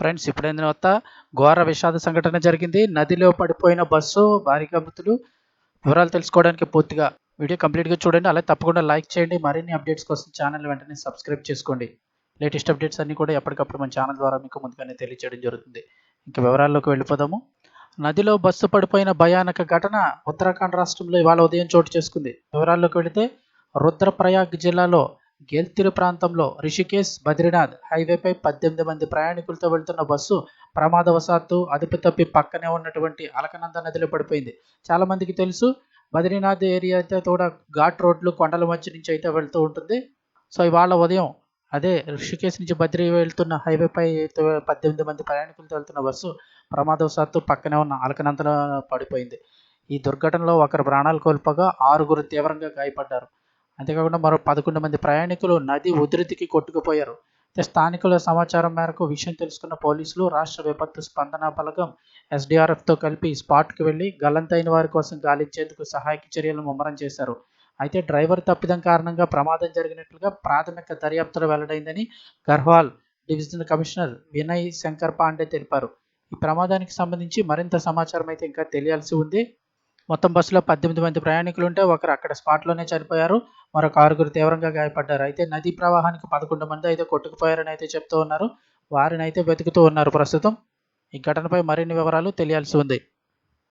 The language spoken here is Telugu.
ఫ్రెండ్స్ ఇప్పుడైన వత్త ఘోర విషాద సంఘటన జరిగింది. నదిలో పడిపోయిన బస్సు భారీగా మృతులు. వివరాలు తెలుసుకోవడానికి పూర్తిగా వీడియో కంప్లీట్గా చూడండి. అలాగే తప్పకుండా లైక్ చేయండి. మరిన్ని అప్డేట్స్ కోసం ఛానల్ వెంటనే సబ్స్క్రైబ్ చేసుకోండి. లేటెస్ట్ అప్డేట్స్ అన్ని కూడా ఎప్పటికప్పుడు మన ఛానల్ ద్వారా మీకు ముందుగానే తెలియజేయడం జరుగుతుంది. ఇంకా వివరాల్లోకి వెళ్ళిపోదాము. నదిలో బస్సు పడిపోయిన భయానక ఘటన ఉత్తరాఖండ్ రాష్ట్రంలో ఇవాళ ఉదయం చోటు చేసుకుంది. వివరాల్లోకి వెళితే రుద్రప్రయాగ్ జిల్లాలో గెల్తిరు ప్రాంతంలో రిషికేశ్ బద్రీనాథ్ హైవేపై పద్దెనిమిది మంది ప్రయాణికులతో వెళ్తున్న బస్సు ప్రమాదవశాత్తు అదుపు తప్పి పక్కనే ఉన్నటువంటి అలకనంద నదిలో పడిపోయింది. చాలా మందికి తెలుసు బద్రీనాథ్ ఏరియా అయితే కూడా ఘాట్ రోడ్లు కొండల మధ్య నుంచి అయితే వెళ్తూ ఉంటుంది. సో ఇవాళ ఉదయం అదే రిషికేశ్ నుంచి బద్రీ వెళ్తున్న హైవేపై అయితే పద్దెనిమిది మంది ప్రయాణికులతో వెళ్తున్న బస్సు ప్రమాదవశాత్తు పక్కనే ఉన్న అలకనందలో పడిపోయింది. ఈ దుర్ఘటనలో ఒకరు ప్రాణాలు కోల్పోగా ఆరుగురు తీవ్రంగా గాయపడ్డారు. అంతేకాకుండా మరో పదకొండు మంది ప్రయాణికులు నది ఉధృతికి కొట్టుకుపోయారు. స్థానికుల సమాచారం మేరకు విషయం తెలుసుకున్న పోలీసులు రాష్ట్ర విపత్తు స్పందన బలగం ఎస్డీఆర్ఎఫ్తో కలిపి స్పాట్కి వెళ్ళి గల్లంతైన వారి కోసం గాలించేందుకు సహాయక చర్యలు ముమ్మరం చేశారు. అయితే డ్రైవర్ తప్పిదం కారణంగా ప్రమాదం జరిగినట్లుగా ప్రాథమిక దర్యాప్తులు వెల్లడైందని గర్వాల్ డివిజనల్ కమిషనర్ వినయ్ శంకర్ పాండే తెలిపారు. ఈ ప్రమాదానికి సంబంధించి మరింత సమాచారం అయితే ఇంకా తెలియాల్సి ఉంది. మొత్తం బస్సులో పద్దెనిమిది మంది ప్రయాణికులు ఉంటే ఒకరు అక్కడ స్పాట్లోనే చనిపోయారు మరొక ఆరుగురు తీవ్రంగా గాయపడ్డారు. అయితే నదీ ప్రవాహానికి పదకొండు మంది అయితే కొట్టుకుపోయారని అయితే చెప్తూ ఉన్నారు. వారిని అయితే వెతుకుతూ ఉన్నారు ప్రస్తుతం. ఈ ఘటనపై మరిన్ని వివరాలు తెలియాల్సి ఉంది.